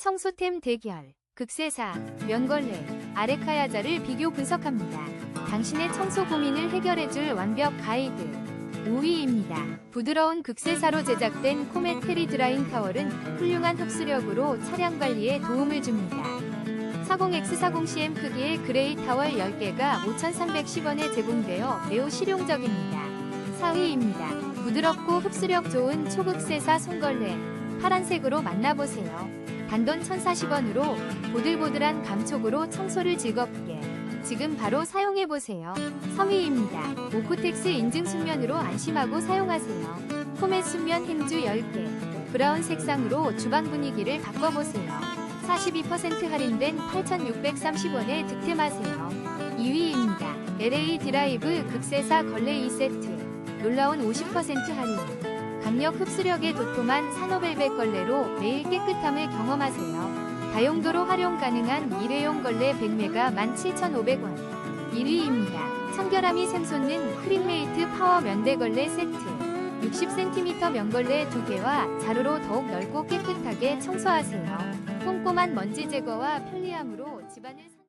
청소템 대결, 극세사, 면걸레, 아레카야자를 비교 분석합니다. 당신의 청소 고민을 해결해줄 완벽 가이드. 5위입니다. 부드러운 극세사로 제작된 코메 테리 드라잉 타월은 훌륭한 흡수력으로 차량 관리에 도움을 줍니다. 40X40CM 크기의 그레이 타월 10개가 5,310원에 제공되어 매우 실용적입니다. 4위입니다. 부드럽고 흡수력 좋은 초극세사 손걸레 파란색으로 만나보세요. 단돈 1,040원으로 보들보들한 감촉으로 청소를 즐겁게 지금 바로 사용해보세요. 3위입니다. 오코텍스 인증 순면으로 안심하고 사용하세요. 포맷 순면 행주 10개 브라운 색상으로 주방 분위기를 바꿔보세요. 42% 할인된 8,630원에 득템하세요. 2위입니다. LA 드라이브 극세사 걸레 2세트 놀라운 50% 할인 강력 흡수력에 도톰한 산호벨벳 걸레로 매일 깨끗함을 경험하세요. 다용도로 활용 가능한 일회용 걸레 100매가 17,500원 1위입니다. 청결함이 샘솟는 크림메이트 파워 면대 걸레 세트 60cm 면걸레 2개와 자루로 더욱 넓고 깨끗하게 청소하세요. 꼼꼼한 먼지 제거와 편리함으로 집안을